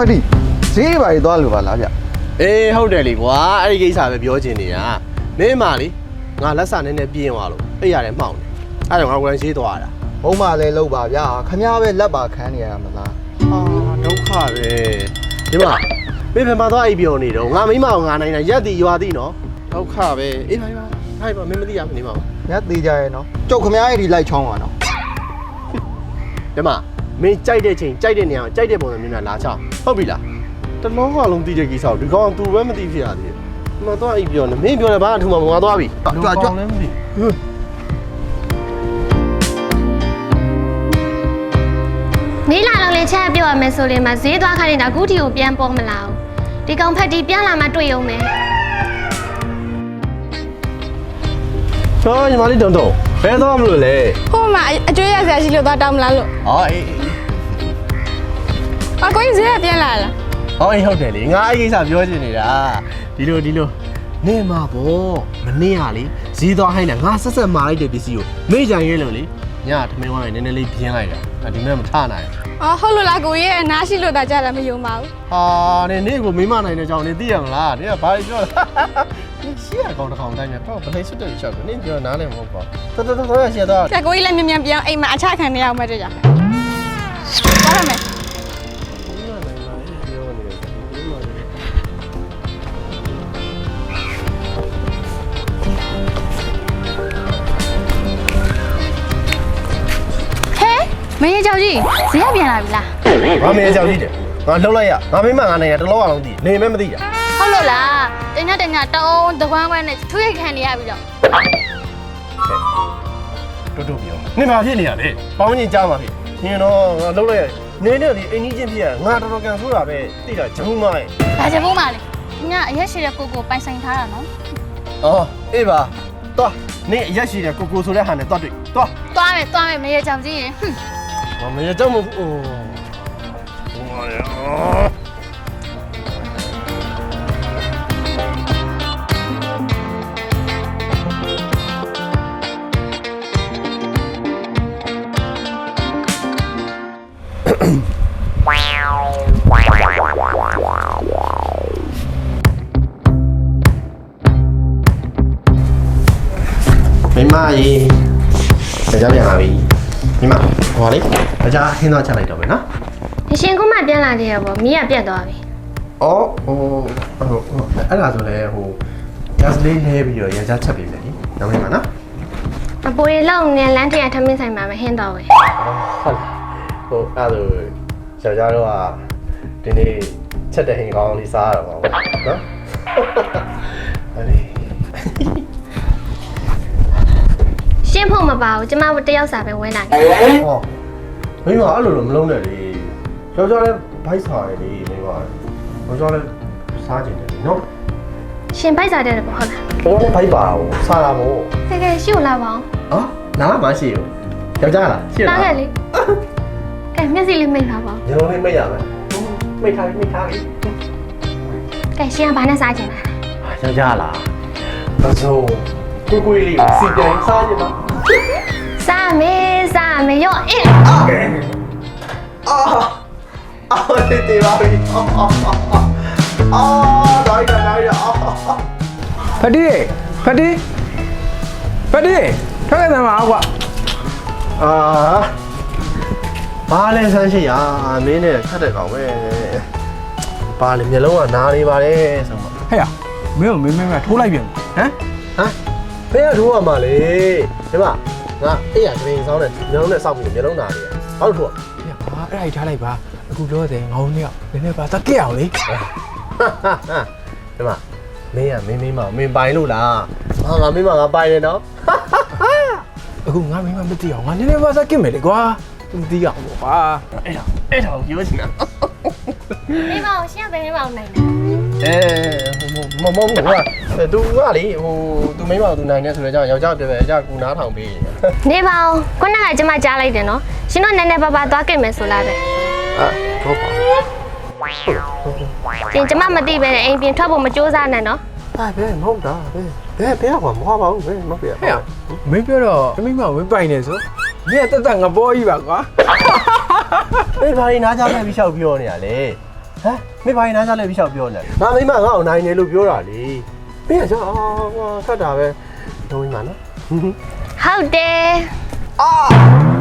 ဖတိဈေးပါရီသွားလို့ပါလားဗျအေးဟုတ်တယ်လေကွာအဲ့ဒီကိစ္စပဲပြောချင်နေတာမင်းမလေးငါလက်စာနဲ့နဲ့ပြင်းသွားလို့အိပ်ရတယ်မှောက်နေအဲ့ဒါငါကလည်းရေးသွားတာဘုံမလည်းလောက်ပါဗျာခမ ्या ပဲလက်ပါခံနေရမလားအာဒုက္ခပဲဒီမှာမင်းဖယ်မှာသွားအိပ်ပြောနေတော့ငါမိမအောင်ငါနိုင်နိုင်ရက်တီရွာတီနော်ဒုက္ခပဲအေးပါပါဟိုက်ပါမင်းမသိရမနေပါဘူးညသေးကြရဲ့နော်ကျုပ်ခမ ्या ရဲ့ဒီလိုက်ချောင်းပါနော်ဒီမှာ မင်းကြိုက်တဲ့ချိန်ကြိုက်တဲ့နေရာမှာကြိုက်တဲ့ပုံစံမျိုးနဲ့လာချောင်းဟုတ်ပြီလားတလုံးကလုံးသိတဲ့ကိစ္စကိုဒီကောင်က तू ပဲမသိဖြစ်ရသေးတယ်ဒီမှာသွားအိပ်ပြောနေမင်းပြောနေဘာမှထူမှာမငါသွားပြီကြွကြွလည်းမသိမေးလာတော့လေချက်ပြောရမယ်ဆိုရင်မဈေးသွားခိုင်းနေတာအခုတီကိုပြန်ပေါ်မလာဘူးဒီကောင်ဖက်တီပြန်လာမှတွေ့အောင်မယ်ဟောညီမလေးတုံတုံဘယ်တော့မလို့လဲဟိုမှာအကျွေးရဆရာရှိလို့သွားတောင်းမလားလို့ဟောအေး အေးအကိုကြီးဈေးကပြန်လာလားဟောအေးဟုတ်တယ်လေငါအဲ့ကိစ္စပြောချင်နေတာဒီလိုဒီလိုနေမှာပေါ့မနေရလေဈေးသွားဟိုင်းတာငါဆက်ဆက်မာလိုက်တဲ့ပစ္စည်းကိုမေ့ကြံရဲလို့လေညထမင်းဝိုင်းနည်းနည်းလေးပြင်းလိုက်တာအဲ့ဒီမဲ့မထနိုင်အော်ဟုတ်လို့လားကိုကြီးရဲ့အနားရှိလို့သာကြတာမယုံပါဘူးဟာနေနေကိုမိမနိုင်တဲ့ကြောင့်နေသိရမလားနေကဘာပြောလဲနေရှေ့ကောင်တစ်ကောင်တိုင်းနဲ့တော့ဘယ်လိုဆွတ်တယ်ချက်ကိုနေပြောနားလည်းမဟုတ်ပါတော်တော်တော်ရရှေ့တော့ ကဲကိုကြီးလည်းမြန်မြန်ပြန်အိမ်မှာအချခံနေရအောင်မတည်းကြသွားရမယ် မင်းကြောက်ကြီးဈေးကပြန်လာပြီလားငါမင်းကြောက်ကြည့်တယ်ငါလှုပ်လိုက်ရငါမိမငါနိုင်ရတလောအောင်သိနေမဲမသိတာဟုတ်လို့လားတင်ညတင်ညတောင်းတကွမ်းကွမ်းနဲ့ထွေးခံနေရပြီတော့တူတူပြောနေမှာဖြစ်နေရလေပေါင်းရင်ကြားမှာဖြစ်နင်တော့ငါလှုပ်လိုက်ရနေနဲ့ဒီအင်းကြီးချင်းဖြစ်ရငါတော်တော်ကန်ဆိုတာပဲသိတာဂျုံမိုင်းဒါချက်ဖို့ပါလေညအရက်ရှိတဲ့ကိုကိုပိုင်ဆိုင်ထားတာနော်အော်အေးပါတော့နေအရက်ရှိတဲ့ကိုကိုဆိုတဲ့ဟာနဲ့တော့တွေ့တော့သွားမယ်သွားမယ်မရေကြောင်ကြီးရင်ဟွန်း ငါမရတော့မဟုတ်အိုးဟိုရအော်မိ မရေကြားပြန်လာပြီမိမဟောလေအကြဟင်းတော့ချက်လိုက်တော့မယ်နော်အရှင်ကမှပြန်လာတယ်ပေါ့မီးကပြတ်သွားပြီအော်ဟိုဟိုအဲ့ဒါဆိုလဲဟိုဂတ်လေးလဲပြီးတော့ရကြချက်ပေးမယ်နိနော်မိမနော်အပေါ်ရလောက်ငယ်လန်းတရထမင်းဆိုင်မှာမဟင်းတော့ပဲဟုတ်ဟိုအဲ့လိုယောက်ျားတော့ကဒီနေ့ချက်တဲ့ဟင်းကောင်းလေးစားရတော့ပါဘောနော်အဲ့ဒီရှ င်းဖို့မပါဘူးကျမတယောက်စာပဲဝင်လာတယ်ဟောမိမအဲ့လိုတော့မလုံးနဲ့လေယောက်ျားလည်းဘိုက်စားရလေမိမယောက်ျားလည်းစားကြတယ်နော်ရှင်ပိုက်စားတဲ့ပေါ့ဟုတ်လားဘောလည်းဘိုက်ပါဘူးစားတာမို့ကဲကဲရှိကိုလာပါအောင်ဟာနားမရှိဘူးယောက်ျားလားရှိတားလားခဲ့လေကဲမျက်စိလေးမိတ်ပါပေါ့ညလုံးလေးမိတ်ရမယ်မိတ်ထားမိတ်ထားပြီကဲရှင်ကဘာနဲ့စားချင်တာဟာယောက်ျားလားပစုံကိုကိုလေးကိုစီတိုင်စားကြလား စားမယ်စားမယ်ရော့အင်းအာအာတေးတေးပါပြီအာအာဒါရဒါရအာဖတိဖတိဖတိထွက်ခဲ့သမှာကွာအာဘာလဲဆန်းရှိရမင်းနဲ့ခတ်တဲ့ကောင်ပဲဘာလဲမျိုးလုံးကနားနေပါလေဆိုမှဟဲ့ရမင်းကိုမင်းမင်းကထိုးလိုက်ပြန်ဟမ်ဟမ် ဘယ်ရထိုးရမှာလဲဒီမှာငါအဲ့ရကရင်စောင်းနဲ့မျိုးလုံးနဲ့စောက်ပြီးမျိုးလုံးနာနေရဘာလို့ထိုးရဟဲ့ဟာအဲ့ဒါကြီးထားလိုက်ပါအခုပြောတယ်ငေါင်းနေအောင်နည်းနည်းပါသက်ကက်အောင်လေဒီမှာမင်းကမင်းမင်းမမင်းပိုင်လို့လားဟာငါမင်းမငါပိုင်တယ်နော်အခုငါမင်းမမသိအောင်ငါနည်းနည်းပါသက်ကက်မယ်လေကွာသူမသိအောင်ပေါ့ကွာအဲ့ဒါအဲ့ဒါကိုပြောချင်တာမိမအောင်ရှင်ကဘယ်မိမအောင်နိုင်လဲအဲ မမမမဟာသူကလေဟိုသူမိမသူနိုင်နေဆိုတော့ယောက်ျားပြပဲယောက်ျားကူနားထောင်ပေးနေပါအောင်ခုနကကျမကြားလိုက်တယ်နော်ရှင်တို့နည်းနည်းပါးပါးသွားကြိတ်မယ်ဆိုလားပဲအာဟုတ်ပါရှင်ကျမမသိပဲနဲ့အိမ်ပြင်ထွက်ဖို့မကြိုးစားနဲ့နော်ဒါပဲမဟုတ်တာပဲဘယ်ဘယ်ကွာမဟုတ်ပါဘူးဘယ်မဟုတ်ပြဟဲ့ရမင်းပြောတော့မင်းမမင်းပိုင်နေဆိုမင်းကတက်တက်ငါပေါ်ကြီးပါကွာဘယ်ဘာနေနားကြမဲ့ပြီးလျှောက်ပြောနေရလဲ ဟမ်မေဘာရင်နားစားလဲပြီးလျှောက်ပြောနေငါမိမငါ့ကိုနိုင်နေလို့ပြောတာလေမင်းကကြောက်အာငါခတ်တာပဲလုံးမိမနော်ဟုတ်တယ်အာ